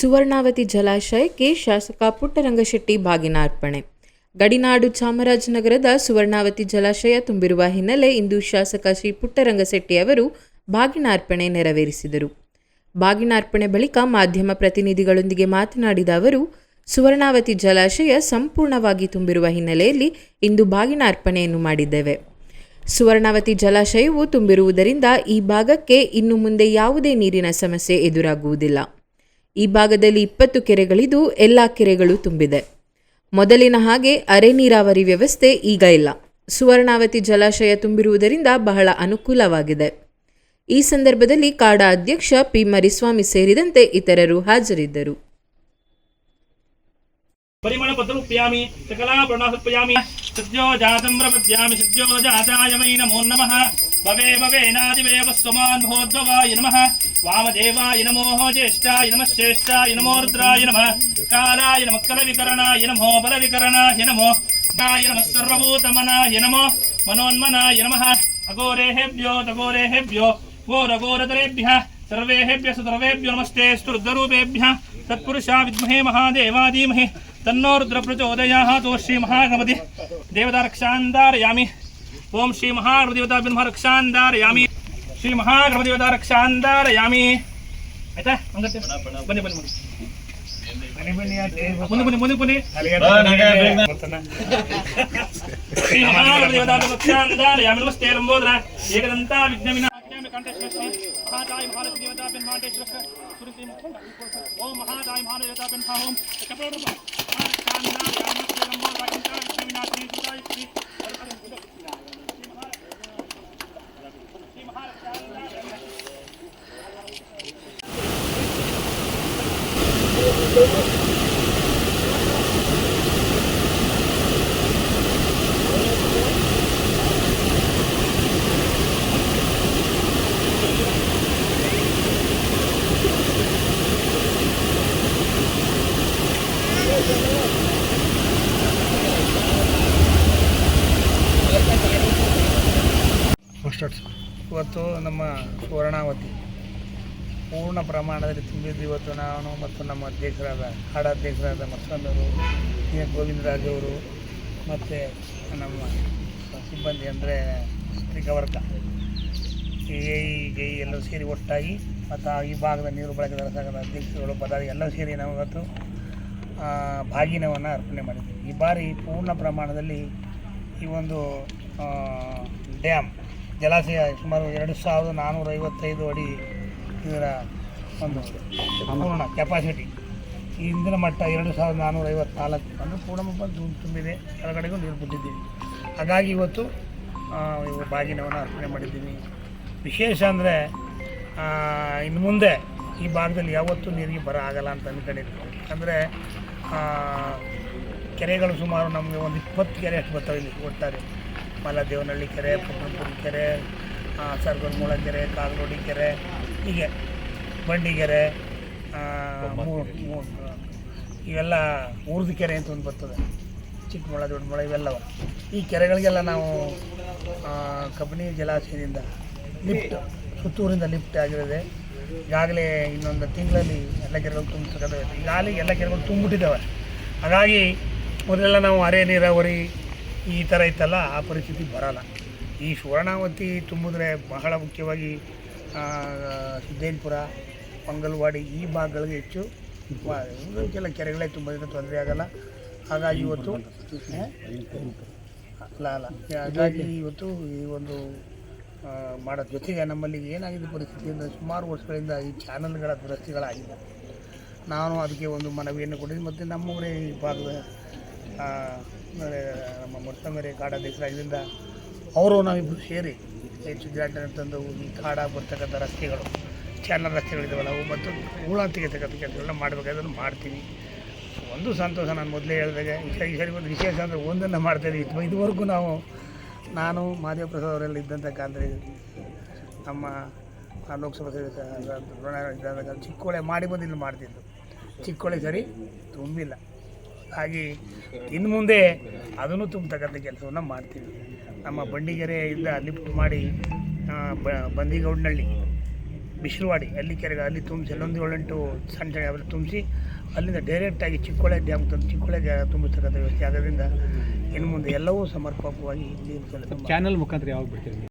ಸುವರ್ಣಾವತಿ ಜಲಾಶಯಕ್ಕೆ ಶಾಸಕ ಪುಟ್ಟರಂಗಶೆಟ್ಟಿ ಬಾಗಿನ ಅರ್ಪಣೆ. ಗಡಿನಾಡು ಚಾಮರಾಜನಗರದ ಸುವರ್ಣಾವತಿ ಜಲಾಶಯ ತುಂಬಿರುವ ಹಿನ್ನೆಲೆ ಇಂದು ಶಾಸಕ ಶ್ರೀ ಪುಟ್ಟರಂಗಶೆಟ್ಟಿ ಅವರು ಬಾಗಿನ ಅರ್ಪಣೆ ನೆರವೇರಿಸಿದರು. ಬಾಗಿನ ಅರ್ಪಣೆ ಬಳಿಕ ಮಾಧ್ಯಮ ಪ್ರತಿನಿಧಿಗಳೊಂದಿಗೆ ಮಾತನಾಡಿದ ಅವರು, ಸುವರ್ಣಾವತಿ ಜಲಾಶಯ ಸಂಪೂರ್ಣವಾಗಿ ತುಂಬಿರುವ ಹಿನ್ನೆಲೆಯಲ್ಲಿ ಇಂದು ಬಾಗಿನ ಅರ್ಪಣೆಯನ್ನು ಮಾಡಿದ್ದೇವೆ. ಸುವರ್ಣಾವತಿ ಜಲಾಶಯವು ತುಂಬಿರುವುದರಿಂದ ಈ ಭಾಗಕ್ಕೆ ಇನ್ನು ಮುಂದೆ ಯಾವುದೇ ನೀರಿನ ಸಮಸ್ಯೆ ಎದುರಾಗುವುದಿಲ್ಲ. ಈ ಭಾಗದಲ್ಲಿ ಇಪ್ಪತ್ತು ಕೆರೆಗಳಿದ್ದು ಎಲ್ಲ ಕೆರೆಗಳು ತುಂಬಿದೆ. ಮೊದಲಿನ ಹಾಗೆ ಅರೆ ನೀರಾವರಿ ವ್ಯವಸ್ಥೆ ಈಗ ಇಲ್ಲ. ಸುವರ್ಣಾವತಿ ಜಲಾಶಯ ತುಂಬಿರುವುದರಿಂದ ಬಹಳ ಅನುಕೂಲವಾಗಿದೆ. ಈ ಸಂದರ್ಭದಲ್ಲಿ ಕಾಡಾ ಅಧ್ಯಕ್ಷ ಪಿ ಮರಿಸ್ವಾಮಿ ಸೇರಿದಂತೆ ಇತರರು ಹಾಜರಿದ್ದರು. ಪರಿಮಳ ಸಕಲಾಪರ್ಣಾಸರ್ಪಯಾಮಿ ಸದ್ಯೋ ಸದ್ಯೋ ಜಾತಾಯ ನಮೋ ನಮಃ. ನಾದಿವೇವ ನಮಃ. वामदेवाय नमो ज्येष्ठाय नम श्रेष्ठाय नमो रुद्राय नम। कालाय नम कल विकरणाय नमो बलविकरणाय नमो। गाय नम सर्वभूतमनाय नमो। मनोन्मनाय नम। अघोरेहेभ्यो तघोरेहेभ्यो घोरघोरतरेभ्यः सर्वेभ्य सर्वेभ्यो नमस्ते। स्तुर्धरूपेभ्यः तत्पुरुषा विद्महे महादेवादीमहे तन्नो तो श्रीमहागमति श्रीमहागणपतिः देवता रक्षान्दारयामि ओम श्री महारुदेवताभ्यः रक्षान्दारयामि ಶ್ರೀ ಮಹಾಗಣಪತಿ ದೇವತಾ ರಕ್ಷಾಂಧಾರಯಾಮಿ ಆಯ್ತಾ ಹಂಗತ್ತೆ ಬನ್ನಿ ಬನ್ನಿ ಬನ್ನಿ ಮುಂದೆ ಬನ್ನಿ ಮುಂದೆ ಬನ್ನಿ ಶ್ರೀ ಮಹಾಗಣಪತಿ ದೇವತಾ ರಕ್ಷಾಂಧಾರಯಾಮಿ ನಮಸ್ತೆ ಲಂಬೋದರ ಏಕದಂತ ವಿಜ್ಞಾನಿನ ಕಂಠೇಶ್ವರ ಮಹಾತಾಯಿ ಮಹಾಲಕ್ಷ್ಮಿ ದೇವತಾ ಬೆನ್ ಮಹಾಂತೇಶ್ವರ ಸುರಿಸಿ ಓಂ ಮಹಾತಾಯಿ ಮಹಾದೇವತಾ ಬೆನ್ ಓಂ ಕಪೋಡ ಇವತ್ತು ನಮ್ಮ ಸುವರ್ಣಾವತಿ ಪೂರ್ಣ ಪ್ರಮಾಣದಲ್ಲಿ ತುಂಬಿದ್ದು ಇವತ್ತು ನಾನು ಮತ್ತು ನಮ್ಮ ಅಧ್ಯಕ್ಷರಾದ ಹಾಡಾಧ್ಯಕ್ಷರಾದ ಮತ್ತೊಂದರು ಎ ಗೋವಿಂದರಾಜ್ ಅವರು, ಮತ್ತು ನಮ್ಮ ಸಿಬ್ಬಂದಿ ಅಂದರೆ ತ್ರಿಕವರ್ಗ ಎ ಇ ಎಲ್ಲರೂ ಸೇರಿ ಒಟ್ಟಾಗಿ ಮತ್ತು ಈ ಭಾಗದ ನೀರು ಬಳಕೆದಾರ ಸಂಘದ ಅಧ್ಯಕ್ಷರುಗಳು ಪದಾರಿ ಎಲ್ಲರೂ ಸೇರಿ ನಾವು ಇವತ್ತು ಭಾಗಿನವನ್ನು ಅರ್ಪಣೆ ಮಾಡಿದ್ದೀವಿ ಈ ಬಾರಿ ಪೂರ್ಣ ಪ್ರಮಾಣದಲ್ಲಿ ಈ ಒಂದು ಡ್ಯಾಮ್ ಜಲಾಶಯ ಸುಮಾರು ಎರಡು ಸಾವಿರದ ನಾನ್ನೂರ ಐವತ್ತೈದು ಅಡಿ ಇದರ ಒಂದು ಸಂಪೂರ್ಣ ಕೆಪಾಸಿಟಿ ಈ ಹಿಂದಿನ ಮಟ್ಟ ಎರಡು ಸಾವಿರದ ನಾನ್ನೂರ ಐವತ್ನಾಲ್ಕು ಅಂದರೆ ಪೂರ್ಣ ಬಂದು ತುಂಬಿದೆ. ಕೆಳಗಡೆಗೂ ನೀರು ಬಿಟ್ಟಿದ್ದೀವಿ ಹಾಗಾಗಿ ಇವತ್ತು ಬಾಗಿನವನ್ನು ಅರ್ಪಣೆ ಮಾಡಿದ್ದೀನಿ. ವಿಶೇಷ ಅಂದರೆ ಇನ್ನು ಮುಂದೆ ಈ ಭಾಗದಲ್ಲಿ ಯಾವತ್ತೂ ನೀರಿಗೆ ಬರ ಆಗಲ್ಲ ಅಂತ ಅಂದ್ಕೊಂಡಿದ್ವಿ ಅಂದರೆ ಕೆರೆಗಳು ಸುಮಾರು ನಮಗೆ ಒಂದು ಇಪ್ಪತ್ತು ಕೆರೆ ಅಷ್ಟು ಬರ್ತವೆ ಇಲ್ಲಿ ಒಟ್ಟಾರೆ. ಮಲದೇವನಹಳ್ಳಿ ಕೆರೆ ಪುಟ್ಟಪುರಿ ಕೆರೆ ಸರ್ಗಲ್ಮೂಳ ಕೆರೆ ಕಾಲ್ರೋಡಿ ಕೆರೆ ಹೀಗೆ ಬಂಡಿಗೆರೆ ಇವೆಲ್ಲ ಊರ್ದು ಕೆರೆ ಅಂತ ಒಂದು ಬರ್ತದೆ. ಚಿಕ್ಕಮೊಳ ದೊಡ್ಡಮೊಳ ಇವೆಲ್ಲವ. ಈ ಕೆರೆಗಳಿಗೆಲ್ಲ ನಾವು ಕಬ್ಬಿಣಿ ಕಬಿನಿ ಜಲಾಶಯದಿಂದ ಲಿಫ್ಟ್ ಸುತ್ತೂರಿಂದ ಲಿಫ್ಟ್ ಆಗಿರೋದೆ. ಈಗಾಗಲೇ ಇನ್ನೊಂದು ತಿಂಗಳಲ್ಲಿ ಎಲ್ಲ ಕೆರೆಗಳು ತುಂಬಿಸ್ತಕ್ಕಂಥದ್ದು ಈಗಾಗಲೇ ಎಲ್ಲ ಕೆರೆಗಳು ತುಂಬಿಟ್ಟಿದ್ದಾವೆ ಹಾಗಾಗಿ ಮೊದಲೆಲ್ಲ ನಾವು ಅರೆ ನೀರಾವರಿ ಈ ಥರ ಇತ್ತಲ್ಲ, ಆ ಪರಿಸ್ಥಿತಿ ಬರಲ್ಲ. ಈ ಸುವರ್ಣಾವತಿ ತುಂಬಿದ್ರೆ ಬಹಳ ಮುಖ್ಯವಾಗಿ ಸಿದ್ದೇನ್ಪುರ, ಮಂಗಲ್ವಾಡಿ ಈ ಭಾಗಗಳಿಗೆ ಹೆಚ್ಚು ಕೆಲ ಕೆರೆಗಳೇ ತುಂಬೋದ್ರಿಂದ ತೊಂದರೆ ಆಗಲ್ಲ. ಹಾಗಾಗಿ ಇವತ್ತು? ಅಲ್ಲ ಅಲ್ಲ. ಹಾಗಾಗಿ ಇವತ್ತು ಈ ಒಂದು ಮಾಡೋ, ಜೊತೆಗೆ ನಮ್ಮಲ್ಲಿ ಏನಾಗಿದೆ ಪರಿಸ್ಥಿತಿ ಅಂದರೆ ಸುಮಾರು ವರ್ಷಗಳಿಂದ ಈ ಚಾನಲ್ಗಳ ದುರಸ್ತಿಗಳಾಗಿದೆ ನಾನು ಅದಕ್ಕೆ ಒಂದು ಮನವಿಯನ್ನು ಕೊಟ್ಟಿದ್ದೀನಿ. ಮತ್ತು ನಮ್ಮೂರೇ ಈ ಭಾಗದ ನಮ್ಮ ಮೊಟ್ಟಮೊರೆ ಕಾಡಾಧ್ಯಕ್ಷರಾಗಿದ್ದರಿಂದ ಅವರು ನಾವಿಬ್ಬರು ಸೇರಿ ಹೆಚ್ಚು ಜಾಟನೆ ತಂದು ಈ ಕಾಡ ಬರ್ತಕ್ಕಂಥ ರಸ್ತೆಗಳು ಚಾನಲ್ ರಸ್ತೆಗಳಿದ್ದಾವೆ ಅವು ಮತ್ತು ಹೂಳ ತೆಗೆತಕ್ಕಂಥ ಕೆಲಸಗಳನ್ನ ಮಾಡಬೇಕಾದ್ರೆ ಮಾಡ್ತೀವಿ. ಒಂದು ಸಂತೋಷ ನಾನು ಮೊದಲೇ ಹೇಳಿದಾಗ, ಈ ಸರಿ ಒಂದು ವಿಶೇಷ ಅಂದರೆ ಒಂದನ್ನು ಮಾಡ್ತಾಯಿದ್ದೀವಿ ಇದು ಇದುವರೆಗೂ ನಾವು, ನಾನು ಮಹಾದೇವ ಪ್ರಸಾದ್ ಅವರೆಲ್ಲ ಇದ್ದಂಥ ಕಾಲದಲ್ಲಿ ನಮ್ಮ ಲೋಕಸಭಾ ಸದಸ್ಯ ಚಿಕ್ಕೋಳೆ ಮಾಡಿ ಬಂದು ಇಲ್ಲಿ ಮಾಡ್ತಿದ್ದು ಚಿಕ್ಕೋಳೆ ಸರಿ ತುಂಬಿಲ್ಲ. ಹಾಗೆ ಇನ್ನು ಮುಂದೆ ಅದನ್ನು ತುಂಬತಕ್ಕಂಥ ಕೆಲಸವನ್ನು ಮಾಡ್ತೀವಿ ನಮ್ಮ ಬಂಡಿಗೆರೆಯಿಂದ ಲಿಫ್ಟ್ ಮಾಡಿ ಬ ಬಂದಿಗೌಡನಹಳ್ಳಿ ಬಿಸಿರುವಾಡಿ, ಅಲ್ಲಿ ಕೆರೆಗೆ, ಅಲ್ಲಿ ತುಂಬಿಸಿ, ಅಲ್ಲೊಂದು ಏಳೆಂಟು ಸಣ್ಣ ಸಣ್ಣ ಅವೆಲ್ಲ ತುಂಬಿಸಿ, ಅಲ್ಲಿಂದ ಡೈರೆಕ್ಟಾಗಿ ಚಿಕ್ಕೋಳೆ ಡ್ಯಾಮ್ ತಂದು ಚಿಕ್ಕೋಳೆ ತುಂಬಿಸ್ತಕ್ಕಂಥ ವ್ಯವಸ್ಥೆ ಆಗೋದ್ರಿಂದ ಇನ್ನು ಮುಂದೆ ಎಲ್ಲವೂ ಸಮರ್ಪಕವಾಗಿ ನೀರು. ಚಾನಲ್ ಮುಖಾಂತರ ಯಾವಾಗ ಬಿಡ್ತೀರಿ ನೀವು